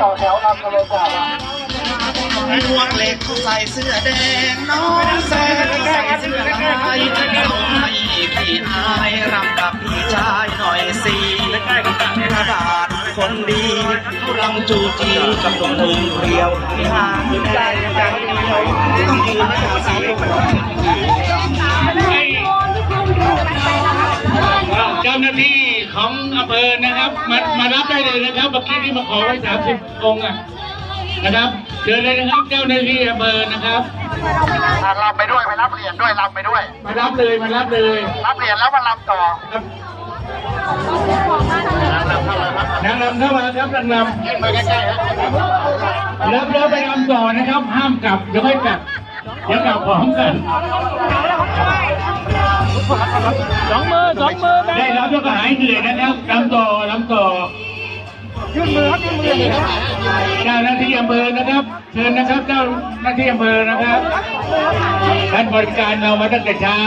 ต่อแถวรับกันเลยจ้าหมวกเหล็กใส่เสื้อแดงน้องแสงใส่เสื้อลายส่งให้พี่อายรำกับพี่ชายหน่อยสิกระดาษคนดีเขารำจูจีกับหนุ่มมือเรียวที่ห่างแดงจังเดียวต้องยืนกับสีเจ้าหน้าที่ ของอำเภอนะครับมามารับได้เลยนะครับเมื่อกี้ที่มาขอไว้สามสิบองค์อะนะครับเชิญเลยนะครับเจ้าหน้าที่อำเภอนะครับลำไปด้วยไปรับเหรียญด้วยลำไปด้วย มารับเลยมารับเลยรับเหรียญแล้วมาลำต่อครับนางรำเข้ามาครับนางรำยื่นมือใกล้ๆฮะรับแล้วไปรำต่อนะครับ ห้ามกลับเดี๋ยวค่อยกลับเดี๋ยวกลับพร้อมกัน สองมือสองมือได้รับแล้วก็หายเหนื่อยนะครับรำต่อรำต่อยื่นมือครับยื่นมือเลยครับเจ้าหน้าที่อำเภอนะครับเชิญนะครับเจ้าหน้าที่อำเภอนะครับท่านบริการเรามาตั้งแต่เช้า